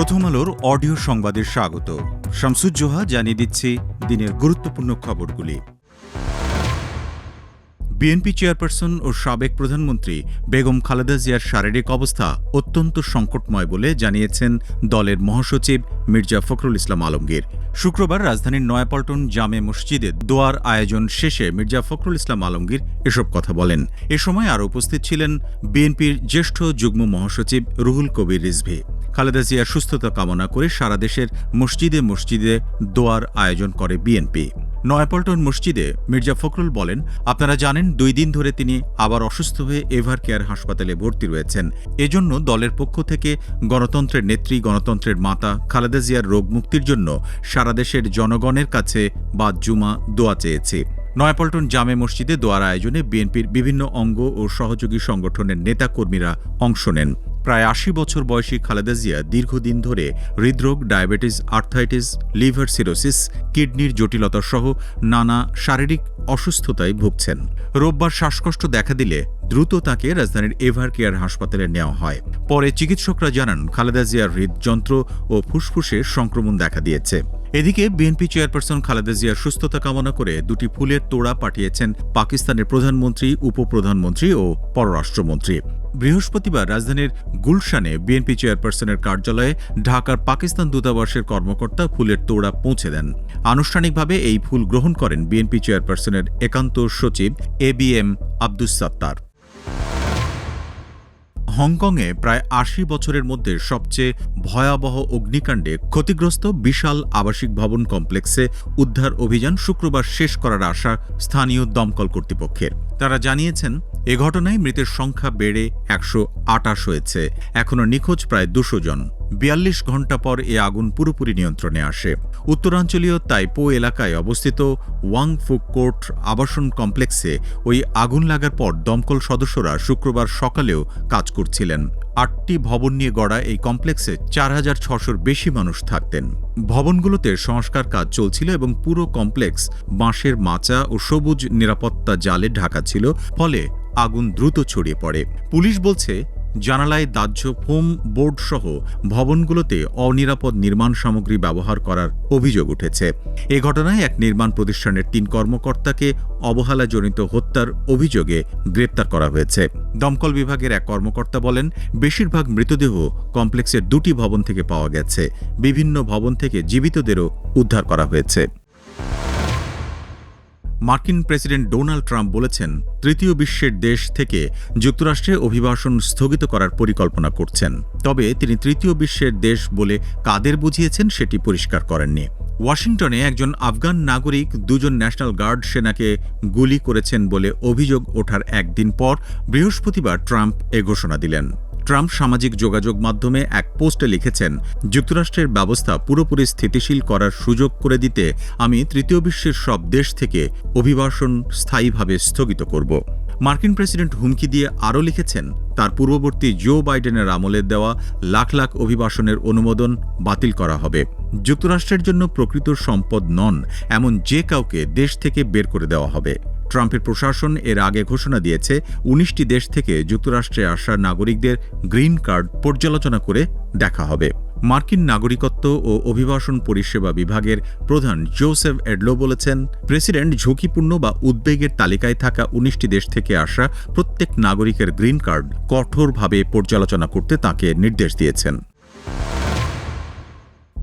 প্রথম আলোর অডিও সংবাদে স্বাগত। শামসুজ্জোহা জানিয়ে দিচ্ছি দিনের গুরুত্বপূর্ণ খবরগুলি। বিএনপি চেয়ারপারসন ও সাবেক প্রধানমন্ত্রী বেগম খালেদা জিয়ার শারীরিক অবস্থা অত্যন্ত সংকটময় বলে জানিয়েছেন দলের মহাসচিব মির্জা ফখরুল ইসলাম আলমগীর। শুক্রবার রাজধানীর নয়াপল্টন জামে মসজিদে দোয়ার আয়োজন শেষে মির্জা ফখরুল ইসলাম আলমগীর এসব কথা বলেন। এ সময় আরও উপস্থিত ছিলেন বিএনপির জ্যেষ্ঠ যুগ্ম মহাসচিব রুহুল কবির রিজভি। খালেদা জিয়ার সুস্থতা কামনা করে সারা দেশের মসজিদে মসজিদে দোয়ার আয়োজন করে বিএনপি। নয়াপল্টন মসজিদে মির্জা ফখরুল বলেন, আপনারা জানেন, দুই দিন ধরে তিনি আবার অসুস্থ হয়ে এভার কেয়ার হাসপাতালে ভর্তি রয়েছেন। এজন্য দলের পক্ষ থেকে গণতন্ত্রের নেত্রী, গণতন্ত্রের মাতা খালেদা জিয়ার রোগ মুক্তির জন্য সারা দেশের জনগণের কাছে বাদ জুমা দোয়া চেয়েছে। নয়াপল্টন জামে মসজিদে দোয়ার আয়োজনে বিএনপির বিভিন্ন অঙ্গ ও সহযোগী সংগঠনের নেতাকর্মীরা অংশ নেন। প্রায় আশি বছর বয়সী খালেদা জিয়া দীর্ঘদিন ধরে হৃদরোগ, ডায়াবেটিস, আর্থাইটিস, লিভার সিরোসিস, কিডনির জটিলতা সহ নানা শারীরিক অসুস্থতায় ভুগছেন। রোববার শ্বাসকষ্ট দেখা দিলে দ্রুত তাকে রাজধানীর এভার কেয়ার হাসপাতালে নেওয়া হয়। পরে চিকিৎসকরা জানান, খালেদা জিয়ার হৃদযন্ত্র ও ফুসফুসে সংক্রমণ দেখা দিয়েছে। এদিকে বিএনপি চেয়ারপারসন খালেদা জিয়ার সুস্থতা কামনা করে দুটি ফুলের তোড়া পাঠিয়েছেন পাকিস্তানের প্রধানমন্ত্রী, উপপ্রধানমন্ত্রী ও পররাষ্ট্রমন্ত্রী। বৃহস্পতিবার রাজধানীর গুলশানে বিএনপি চেয়ারপারসনের কার্যালয়ে ঢাকার পাকিস্তান দূতাবাসের কর্মকর্তা ফুলের তোড়া পৌঁছে দেন। আনুষ্ঠানিকভাবে এই ফুল গ্রহণ করেন বিএনপি চেয়ারপারসনের একান্ত সচিব A B M Abdus Sattar. হংকংয়ে প্রায় আশি বছরের মধ্যে সবচেয়ে ভয়াবহ অগ্নিকাণ্ডে ক্ষতিগ্রস্ত বিশাল আবাসিক ভবন কমপ্লেক্সে উদ্ধার অভিযান শুক্রবার শেষ করার আশা স্থানীয় দমকল কর্তৃপক্ষের। তারা জানিয়েছেন, এ ঘটনায় মৃতের সংখ্যা বেড়ে একশো আটাশ হয়েছে। এখনও নিখোঁজ প্রায় দুশো জন। বিয়াল্লিশ ঘণ্টা পর এ আগুন পুরোপুরি নিয়ন্ত্রণে আসে। উত্তরাঞ্চলীয় তাইপো এলাকায় অবস্থিত ওয়াং ফুক কোর্ট আবাসন কমপ্লেক্সে ওই আগুন লাগার পর দমকল সদস্যরা শুক্রবার সকালেও কাজ করছিলেন। আটটি ভবন নিয়ে গড়া এই কমপ্লেক্সে চার হাজার ছশোর বেশি মানুষ থাকতেন। ভবনগুলোতে সংস্কার কাজ চলছিল এবং পুরো কমপ্লেক্স বাঁশের মাচা ও সবুজ নিরাপত্তা জালে ঢাকা ছিল, ফলে আগুন দ্রুত ছড়িয়ে পড়ে। পুলিশ বলছে জানালায় দাহ্য ফোম, বোর্ড সহ ভবনগুলোতে অনিরাপদ নির্মাণ সামগ্রী ব্যবহার করার অভিযোগ উঠেছে। এ ঘটনায় এক নির্মাণ প্রতিষ্ঠানের তিন কর্মকর্তাকে অবহেলাজনিত হত্যার অভিযোগে গ্রেপ্তার করা হয়েছে। দমকল বিভাগের এক কর্মকর্তা বলেন, বেশিরভাগ মৃতদেহ কমপ্লেক্সের দুটি ভবন থেকে পাওয়া গেছে। বিভিন্ন ভবন থেকে জীবিতদেরও উদ্ধার করা হয়েছে। মার্কিন প্রেসিডেন্ট ডোনাল্ড ট্রাম্প বলেছেন, তৃতীয় বিশ্বের দেশ থেকে যুক্তরাষ্ট্রে অভিবাসন স্থগিত করার পরিকল্পনা করছেন। তবে তিনি তৃতীয় বিশ্বের দেশ বলে কাদের বুঝিয়েছেন সেটি পরিষ্কার করেননি। ওয়াশিংটনে একজন আফগান নাগরিক দুজন ন্যাশনাল গার্ড সেনাকে গুলি করেছেন বলে অভিযোগ ওঠার একদিন পর বৃহস্পতিবার ট্রাম্প এ ঘোষণা দিলেন। ট্রাম্প সামাজিক যোগাযোগ মাধ্যমে এক পোস্টে লিখেছেন, যুক্তরাষ্ট্রের ব্যবস্থা পুরোপুরি স্থিতিশীল করার সুযোগ করে দিতে আমি তৃতীয় বিশ্বের সব দেশ থেকে অভিবাসন স্থায়ীভাবে স্থগিত করব। মার্কিন প্রেসিডেন্ট হুমকি দিয়ে আরও লিখেছেন, তার পূর্ববর্তী জো বাইডেনের আমলে দেওয়া লাখ লাখ অভিবাসনের অনুমোদন বাতিল করা হবে। যুক্তরাষ্ট্রের জন্য প্রকৃত সম্পদ নন, এমন যে কাউকে দেশ থেকে বের করে দেওয়া হবে। ট্রাম্পের প্রশাসন এর আগে ঘোষণা দিয়েছে, উনিশটি দেশ থেকে যুক্তরাষ্ট্রে আসা নাগরিকদের গ্রিন কার্ড পর্যালোচনা করে দেখা হবে। মার্কিন নাগরিকত্ব ও অভিবাসন পরিষেবা বিভাগের প্রধান জোসেফ এডলো বলেছেন, প্রেসিডেন্ট ঝুঁকিপূর্ণ বা উদ্বেগের তালিকায় থাকা উনিশটি দেশ থেকে আসা প্রত্যেক নাগরিকের গ্রিন কার্ড কঠোরভাবে পর্যালোচনা করতে তাকে নির্দেশ দিয়েছেন।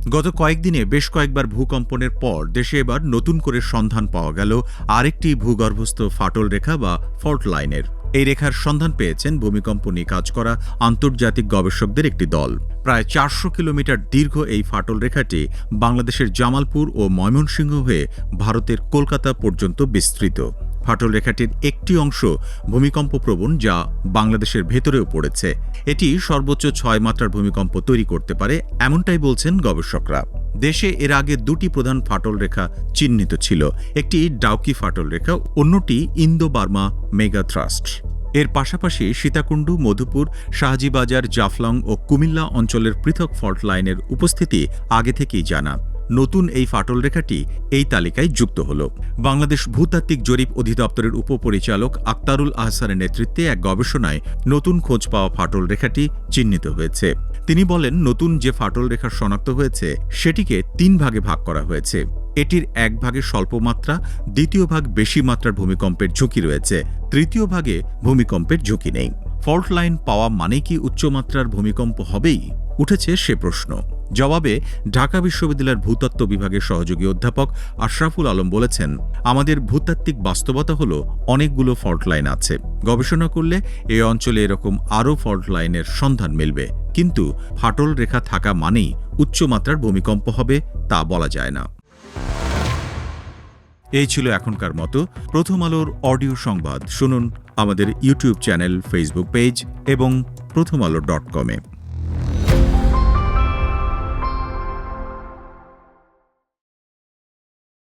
গত কয়েকদিনে বেশ কয়েকবার ভূকম্পনের পর দেশে এবার নতুন করে সন্ধান পাওয়া গেল আরেকটি ভূগর্ভস্থ ফাটল রেখা বা ফল্ট লাইনের। এই রেখার সন্ধান পেয়েছেন ভূমিকম্প নিয়ে কাজ করা আন্তর্জাতিক গবেষকদের একটি দল। প্রায় চারশো কিলোমিটার দীর্ঘ এই ফাটল রেখাটি বাংলাদেশের জামালপুর ও ময়মনসিংহ হয়ে ভারতের কলকাতা পর্যন্ত বিস্তৃত। ফাটল রেখাটির একটি অংশ ভূমিকম্প প্রবণ যা বাংলাদেশের ভেতরেও পড়েছে। এটি সর্বোচ্চ ছয় মাত্রার ভূমিকম্প তৈরি করতে পারে, এমনটাই বলছেন গবেষকরা। দেশে এর আগে দুটি প্রধান ফাটল রেখা চিহ্নিত ছিল, একটি ডাউকি ফাটল রেখা অন্যটি ইন্দো বার্মা মেগা থ্রাস্ট এর পাশাপাশি সীতাকুণ্ডু, মধুপুর, শাহজিবাজার, জাফলং ও কুমিল্লা অঞ্চলের পৃথক ফল্ট লাইনের উপস্থিতি আগে থেকেই জানা। নতুন এই ফাটল রেখাটি এই তালিকায় যুক্ত হল। বাংলাদেশ ভূতাত্ত্বিক জরিপ অধিদপ্তরের উপপরিচালক আক্তারুল আহসানের নেতৃত্বে এক গবেষণায় নতুন খোঁজ পাওয়া ফাটল রেখাটি চিহ্নিত হয়েছে। তিনি বলেন, নতুন যে ফাটল রেখা শনাক্ত হয়েছে, সেটিকে তিন ভাগে ভাগ করা হয়েছে। এটির এক ভাগে স্বল্প মাত্রা, দ্বিতীয় ভাগ বেশি মাত্রার ভূমিকম্পের ঝুঁকি রয়েছে। তৃতীয় ভাগে ভূমিকম্পের ঝুঁকি নেই। ফল্ট লাইন পাওয়া মানে কি উচ্চমাত্রার ভূমিকম্প হবেই? উঠেছে সে প্রশ্ন। জবাবে ঢাকা বিশ্ববিদ্যালয়ের ভূতত্ত্ব বিভাগের সহযোগী অধ্যাপক আশরাফুল আলম বলেছেন, আমাদের ভূতাত্ত্বিক বাস্তবতা হল অনেকগুলো ফল্ট লাইন আছে। গবেষণা করলে এই অঞ্চলে এরকম আরও ফল্ট লাইনের সন্ধান মিলবে। কিন্তু ফাটল রেখা থাকা মানেই উচ্চমাত্রার ভূমিকম্প হবে, তা বলা যায় না। এই ছিল এখনকার মতো। প্রথম আলোর অডিও সংবাদ। শুনুন আমাদের ইউটিউব চ্যানেল, ফেসবুক পেজ এবং প্রথম আলো ডট কমে।